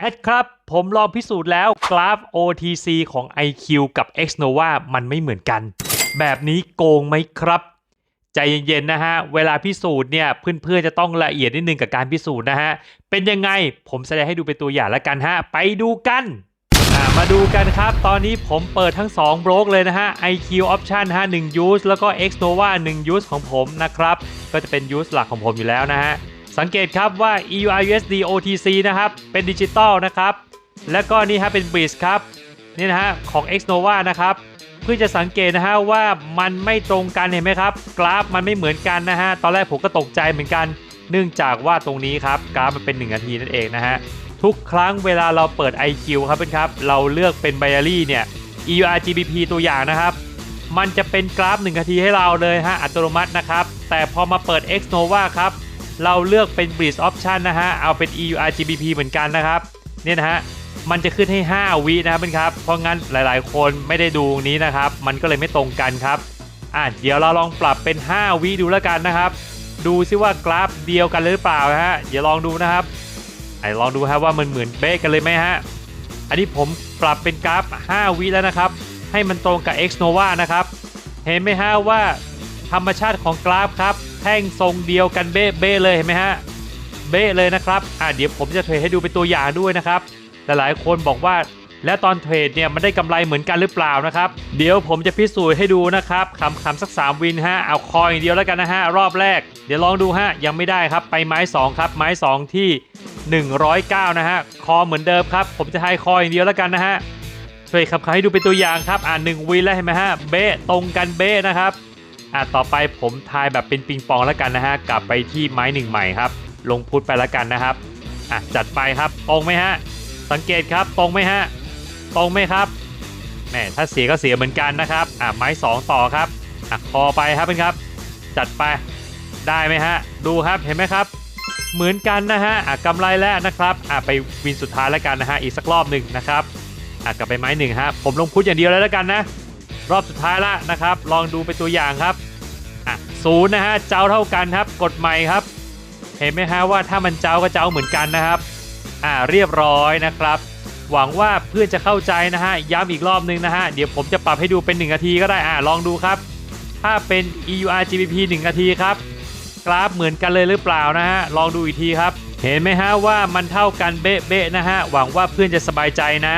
แอดครับ ผมลองพิสูจน์แล้วกราฟ OTC ของ IQ กับ Xnova มันไม่เหมือนกัน แบบนี้โกงไหมครับใจเย็นๆนะฮะ เวลาพิสูจน์เนี่ยเพื่อนๆจะต้องละเอียดนิดนึงกับการพิสูจน์นะฮะ เป็นยังไงผมแสดงให้ดูเป็นตัวอย่างแล้วกันฮะ ไปดูกัน มาดูกันครับ ตอนนี้ผมเปิดทั้ง2บล็อกเลยนะฮะ IQ Option ฮะ1 use แล้วก็ Xnova 1 use ของผมนะครับ ก็จะเป็น use หลักของผมอยู่แล้วนะฮะ สังเกตครับว่า EURUSD OTC นะครับ เป็นดิจิตอลนะครับ แล้วก็นี่ฮะเป็น Breeze ครับ นี่นะฮะของ Xnova นะครับ เพื่อจะสังเกตนะฮะว่ามันไม่ตรงกันเห็นไหมครับ กราฟมันไม่เหมือนกันนะฮะ ตอนแรกผมก็ตกใจเหมือนกัน เนื่องจากว่าตรงนี้ครับกราฟมันเป็น 1 นาทีนั่นเองนะฮะ ทุกครั้งเวลาเราเปิด IQ ครับเพื่อนครับ เราเลือกเป็น Binary เนี่ย EURGBP ตัวอย่างนะครับมันจะเป็นกราฟ 1 นาทีให้เราเลยฮะอัตโนมัตินะครับ แต่พอมาเปิด Xnova ครับ เราเลือกเป็น Breeze Option นะฮะ เอาเป็น EURGBP เหมือนกันนะครับ เนี่ยนะฮะ มันจะขึ้นให้ 5 วินะครับเพื่อนครับ เพราะงั้นหลายๆ คนไม่ได้ดูตรงนี้นะครับ มันก็เลยไม่ตรงกันครับ อะ เดี๋ยวเราลองปรับเป็น 5 วิดูแล้วกันนะครับ ดูซิว่ากราฟเดียวกันหรือเปล่าฮะ เดี๋ยวลองดูนะครับไอ้ลองดูครับว่ามันเหมือนเป๊กันเลยไหมฮะ อันนี้ผมปรับเป็นกราฟ 5 วิแล้วนะครับ ให้มันตรงกับ Xnova นะครับ เห็นไหมฮะว่าธรรมชาติของกราฟครับ แท่งทรงเดียวกันเบ๊ะเบ๊ะเลยเห็นไหมฮะเบ๊ะเลยนะครับอะเดี๋ยวผมจะเทรดให้ดูเป็นตัวอย่างด้วยนะครับหลายๆคนบอกว่าแล้วตอนเทรดเนี่ยมันได้กำไรเหมือนกันหรือเปล่านะครับ เดี๋ยวผมจะพิสูจน์ให้ดูนะครับคำคำสัก 3 วินฮะเอาคอยอย่างเดียวแล้วกันนะฮะรอบแรก เดี๋ยวลองดูฮะยังไม่ได้ครับไปไม้ 2 ครับไม้ 2 ที่ 109 นะฮะคอเหมือนเดิมครับ ผมจะให้คอยอย่างเดียวแล้วกันนะฮะช่วยขับขาให้ดูเป็นตัวอย่างครับอ่าหนึ่งวินแล้วเห็นไหมฮะเบ๊ตรงกันเบ๊นะครับ อะต่อไปผมทายแบบเป็นปิงปองแล้วกันนะฮะ กลับไปที่ไม้หนึ่งใหม่ครับ ลงพุทไปแล้วกันนะครับ อะจัดไปครับ ตรงไหมฮะ สังเกตครับ ตรงไหมฮะ ตรงไหมครับ แหมถ้าเสียก็เสียเหมือนกันนะครับ อะไม้สองต่อครับ อะคอไปครับเพื่อนครับ จัดไป ได้ไหมฮะ ดูครับเห็นไหมครับ เหมือนกันนะฮะ อะกำไรแล้วนะครับ อะไปวินสุดท้ายแล้วกันนะฮะ อีกสักรอบหนึ่งนะครับ อะกลับไปไม้หนึ่งฮะ ผมลงพุทอย่างเดียวแล้วแล้วกันนะ รอบสุดท้ายละนะครับ ลองดูเป็นตัวอย่างครับศูนย์นะฮะเจ้าเท่ากันครับ กดใหม่ครับ เห็นไหมฮะว่าถ้ามันเจ้าก็เจ้าเหมือนกันนะครับอ่าเรียบร้อยนะครับ หวังว่าเพื่อนจะเข้าใจนะฮะย้ำอีกรอบนึงนะฮะเดี๋ยวผมจะปรับให้ดูเป็น1นาทีก็ได้อ่าลองดูครับ ถ้าเป็น EUR GBP 1นาทีครับ กราฟเหมือนกันเลยหรือเปล่านะฮะลองดูอีกทีครับ เห็นไหมฮะว่ามันเท่ากันเบ๊ะๆนะฮะหวังว่าเพื่อนจะสบายใจนะ